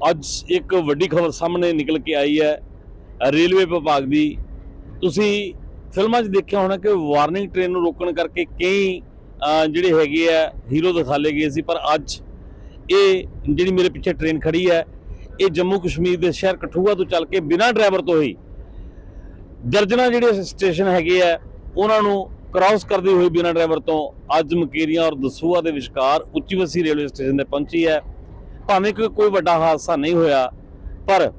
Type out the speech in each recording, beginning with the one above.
ਅੱਜ ਇੱਕ ਵੱਡੀ ਖਬਰ ਸਾਹਮਣੇ ਨਿਕਲ ਕੇ ਆਈ ਹੈ, ਰੇਲਵੇ ਵਿਭਾਗ ਦੀ। ਤੁਸੀਂ ਫਿਲਮਾਂ 'ਚ ਦੇਖਿਆ ਹੋਣਾ ਕਿ ਵਾਰਨਿੰਗ ਟ੍ਰੇਨ ਨੂੰ ਰੋਕਣ ਕਰਕੇ ਕਈ ਜਿਹੜੇ ਹੈਗੇ ਆ, ਹੀਰੋ ਦਿਖਾਲੇ ਗਏ ਸੀ, ਪਰ ਅੱਜ ਇਹ ਜਿਹੜੀ ਮੇਰੇ ਪਿੱਛੇ ਟ੍ਰੇਨ ਖੜੀ ਹੈ, ਇਹ ਜੰਮੂ ਕਸ਼ਮੀਰ ਦੇ ਸ਼ਹਿਰ ਕਠੂਆ ਤੋਂ ਚੱਲ ਕੇ ਬਿਨਾਂ ਡਰਾਈਵਰ ਤੋਂ ਹੀ ਦਰਜਨਾਂ ਜਿਹੜੇ ਸਟੇਸ਼ਨ ਹੈਗੇ ਆ, ਉਹਨਾਂ ਨੂੰ ਕ੍ਰਾਸ ਕਰਦੇ ਹੋਏ ਬਿਨਾਂ ਡਰਾਈਵਰ ਤੋਂ ਅੱਜ ਮਕੇਰੀਆਂ ਔਰ ਦਸੂਆ ਦੇ ਵਿਚਕਾਰ ਉੱਚੀ ਵਸੀ ਰੇਲਵੇ ਸਟੇਸ਼ਨ ਤੇ ਪਹੁੰਚੀ ਹੈ। ਭਾਵੇਂ ਕਿ ਕੋਈ ਵੱਡਾ ਹਾਦਸਾ ਨਹੀਂ ਹੋਇਆ, ਪਰ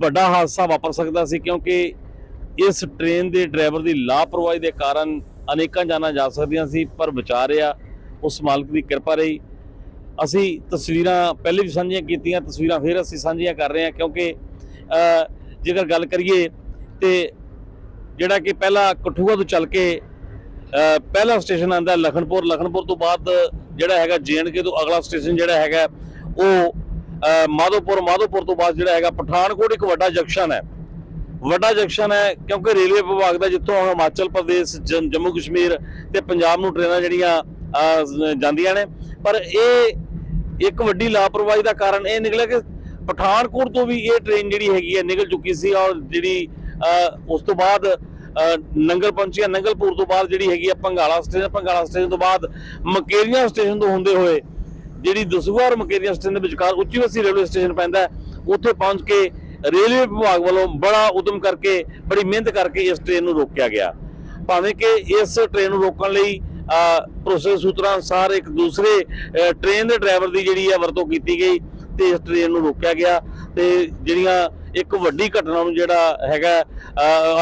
ਵੱਡਾ ਹਾਦਸਾ ਵਾਪਰ ਸਕਦਾ ਸੀ ਕਿਉਂਕਿ ਇਸ ਟ੍ਰੇਨ ਦੇ ਡਰਾਈਵਰ ਦੀ ਲਾਪਰਵਾਹੀ ਦੇ ਕਾਰਨ ਅਨੇਕਾਂ ਜਾਨਾਂ ਜਾ ਸਕਦੀਆਂ ਸੀ, ਪਰ ਬਚਾ ਰਿਹਾ, ਉਸ ਮਾਲਕ ਦੀ ਕਿਰਪਾ ਰਹੀ। ਅਸੀਂ ਤਸਵੀਰਾਂ ਪਹਿਲੇ ਵੀ ਸਾਂਝੀਆਂ ਕੀਤੀਆਂ, ਤਸਵੀਰਾਂ ਫਿਰ ਅਸੀਂ ਸਾਂਝੀਆਂ ਕਰ ਰਹੇ ਹਾਂ ਕਿਉਂਕਿ ਜੇਕਰ ਗੱਲ ਕਰੀਏ ਤੇ ਜਿਹੜਾ ਕਿ ਪਹਿਲਾ ਕਠੂਆ ਤੋਂ ਚੱਲ ਕੇ ਪਹਿਲਾ ਸਟੇਸ਼ਨ ਆਂਦਾ ਲਖਨਪੁਰ ਲਖਨਪੁਰ ਤੋਂ ਬਾਅਦ ਜਿਹੜਾ ਹੈਗਾ ਜੀਐਨਕੇ ਤੋਂ ਅਗਲਾ ਸਟੇਸ਼ਨ ਜਿਹੜਾ ਹੈਗਾ ਉਹ ਮਾਧੋਪੁਰ ਮਾਧੋਪੁਰ ਤੋਂ ਬਾਅਦ ਜਿਹੜਾ ਹੈਗਾ ਪਠਾਨਕੋਟ ਇੱਕ ਵੱਡਾ ਜੰਕਸ਼ਨ ਹੈ। ਵੱਡਾ ਜੰਕਸ਼ਨ ਹੈ ਕਿਉਂਕਿ ਰੇਲਵੇ ਵਿਭਾਗ ਦਾ ਜਿੱਥੋਂ ਹਿਮਾਚਲ ਪ੍ਰਦੇਸ਼, ਜੰ- ਜੰਮੂ ਕਸ਼ਮੀਰ ਤੇ ਪੰਜਾਬ ਨੂੰ ਟ੍ਰੇਨਾਂ ਜਿਹੜੀਆਂ ਜਾਂਦੀਆਂ ਨੇ। ਪਰ ਇਹ ਇੱਕ ਵੱਡੀ ਲਾਪਰਵਾਹੀ ਦਾ ਕਾਰਨ ਇਹ ਨਿਕਲਿਆ ਕਿ ਪਠਾਨਕੋਟ ਤੋਂ ਵੀ ਇਹ ਟ੍ਰੇਨ ਜਿਹੜੀ ਹੈਗੀ ਹੈ ਨਿਕਲ ਚੁੱਕੀ ਸੀ ਔਰ ਜਿਹੜੀ ਉਸ ਤੋਂ ਬਾਅਦ ਨੰਗਲ ਪਹੁੰਚੀ ਨੰਗਲਪੁਰ ਤੋਂ ਬਾਅਦ ਜਿਹੜੀ ਹੈਗੀ ਹੈ ਪੰਗਾਲਾ ਸਟੇਸ਼ਨ ਪੰਗਾਲਾ ਸਟੇਸ਼ਨ ਤੋਂ ਬਾਅਦ ਮਕੇਰੀਆਂ ਸਟੇਸ਼ਨ ਤੋਂ ਹੁੰਦੇ ਹੋਏ ਜਿਹੜੀ ਦਸੂਹਾ ਔਰ ਮਕੇਰੀਆਂ ਸਟੇਸ਼ਨ ਦੇ ਵਿਚਕਾਰ ਉੱਚੀ ਵਸੀ ਰੇਲਵੇ ਸਟੇਸ਼ਨ ਪੈਂਦਾ ਉੱਥੇ ਪਹੁੰਚ ਕੇ ਰੇਲਵੇ ਵਿਭਾਗ ਵੱਲੋਂ ਬੜਾ ਉਦਮ ਕਰਕੇ ਬੜੀ ਮਿਹਨਤ ਕਰਕੇ ਇਸ ਟ੍ਰੇਨ ਨੂੰ ਰੋਕਿਆ ਗਿਆ। ਭਾਵੇਂ ਕਿ ਇਸ ਟ੍ਰੇਨ ਨੂੰ ਰੋਕਣ ਲਈ ਪ੍ਰੋਸੈਸ ਸੂਤਰਾਂ ਅਨੁਸਾਰ ਇੱਕ ਦੂਸਰੇ ਅ, ਟ੍ਰੇਨ ਦੇ ਡਰਾਈਵਰ ਦੀ ਜਿਹੜੀ ਹੈ ਵਰਤੋਂ ਕੀਤੀ ਗਈ ਤੇ ਇਸ ਟ੍ਰੇਨ ਨੂੰ ਰੋਕਿਆ ਗਿਆ ਤੇ ਜਿਹੜੀਆਂ ਇੱਕ ਵੱਡੀ ਘਟਨਾ ਨੂੰ ਜਿਹੜਾ ਹੈਗਾ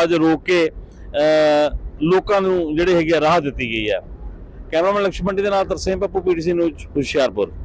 ਅੱਜ ਰੋਕ ਕੇ ਲੋਕਾਂ ਨੂੰ ਜਿਹੜੇ ਹੈਗੇ ਆ ਰਾਹ ਦਿੱਤੀ ਗਈ ਹੈ। ਕੈਮਰਾਮੈਨ ਲక్ష్ਮਣ ਦੇ ਨਾਲ ਤਰਸੇਮ ਪੱਪੂ ਪੀਟੀਸੀ ਨਿਊਜ਼ ਹੁਸ਼ਿਆਰਪੁਰ।